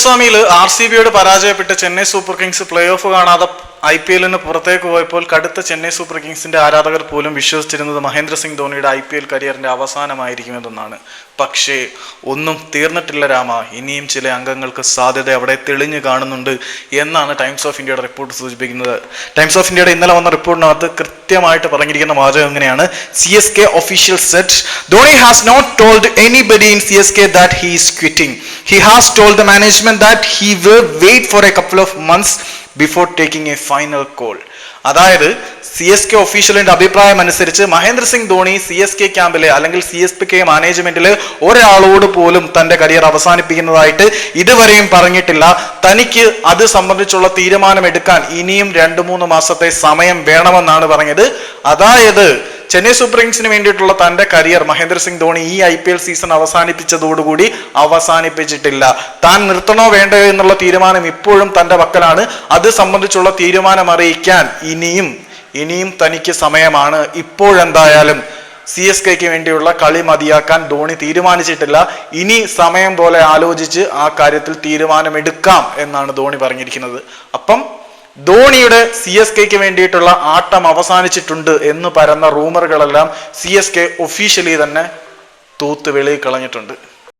സ്വാമിയിൽ R C ബിയോട് പരാജയപ്പെട്ട് Chennai super kings play off കാണാതെ ഐ പി എല്ലിന് പുറത്തേക്ക് പോയപ്പോൾ കടുത്ത ചെന്നൈ സൂപ്പർ കിങ്സിന്റെ ആരാധകർ പോലും വിശ്വസിച്ചിരുന്നത് മഹേന്ദ്ര സിംഗ് ധോണിയുടെ ഐ പി എൽ കരിയറിന്റെ അവസാനമായിരിക്കുമെന്നാണ് പക്ഷേ ഒന്നും തീർന്നിട്ടില്ല രാമ. ഇനിയും ചില അംഗങ്ങൾക്ക് സാധ്യത അവിടെ തെളിഞ്ഞു കാണുന്നുണ്ട് എന്നാണ് ടൈംസ് ഓഫ് ഇന്ത്യയുടെ റിപ്പോർട്ട് സൂചിപ്പിക്കുന്നത്. ടൈംസ് ഓഫ് ഇന്ത്യയുടെ ഇന്നലെ വന്ന റിപ്പോർട്ടിനകത്ത് കൃത്യമായിട്ട് പറഞ്ഞിരിക്കുന്ന വാചകം എങ്ങനെയാണ്? C S K official said Dhoni has not told anybody in C S K that he is quitting he has told the management that he will wait for a couple of months before taking a final call അതായത് C S K ഒഫീഷ്യലിന്റെ അഭിപ്രായം അനുസരിച്ച് Mahendra Singh Dhoni C S K ക്യാമ്പിലെ അല്ലെങ്കിൽ C S K മാനേജ്മെന്റിലെ ഒരാളോട് പോലും തന്റെ career അവസാനിപ്പിക്കുന്നതായിട്ട് ഇതുവരെയും പറഞ്ഞിട്ടില്ല. തനിക്ക് അത് സംബന്ധിച്ചുള്ള തീരുമാനം എടുക്കാൻ ഇനിയും രണ്ടു മൂന്ന് മാസത്തെ സമയം വേണമെന്നാണ് പറഞ്ഞത്. അതായത് ചെന്നൈ സൂപ്പർ കിങ്സിന് വേണ്ടിയിട്ടുള്ള തന്റെ കരിയർ മഹേന്ദ്ര സിംഗ് ധോണി ഈ ഐ പി എൽ സീസൺ അവസാനിപ്പിച്ചതോടുകൂടി അവസാനിപ്പിച്ചിട്ടില്ല. താൻ നിർത്തണോ വേണ്ടയോ എന്നുള്ള തീരുമാനം ഇപ്പോഴും തന്റെ പക്കലാണ്. അത് സംബന്ധിച്ചുള്ള തീരുമാനം അറിയിക്കാൻ ഇനിയും ഇനിയും തനിക്ക് സമയമാണ്. ഇപ്പോഴെന്തായാലും സി എസ് കെക്ക് വേണ്ടിയുള്ള കളി മതിയാക്കാൻ ധോണി തീരുമാനിച്ചിട്ടില്ല. ഇനി സമയം പോലെ ആലോചിച്ച് ആ കാര്യത്തിൽ തീരുമാനമെടുക്കാം എന്നാണ് ധോണി പറഞ്ഞിരിക്കുന്നത്. അപ്പം ധോണിയുടെ സി എസ് കെക്ക് വേണ്ടിയിട്ടുള്ള ആട്ടം അവസാനിച്ചിട്ടുണ്ട് എന്ന് പരന്ന റൂമറുകളെല്ലാം സി എസ് കെ ഒഫീഷ്യലി തന്നെ തൂത്ത് വെളിയിൽ കളഞ്ഞിട്ടുണ്ട്.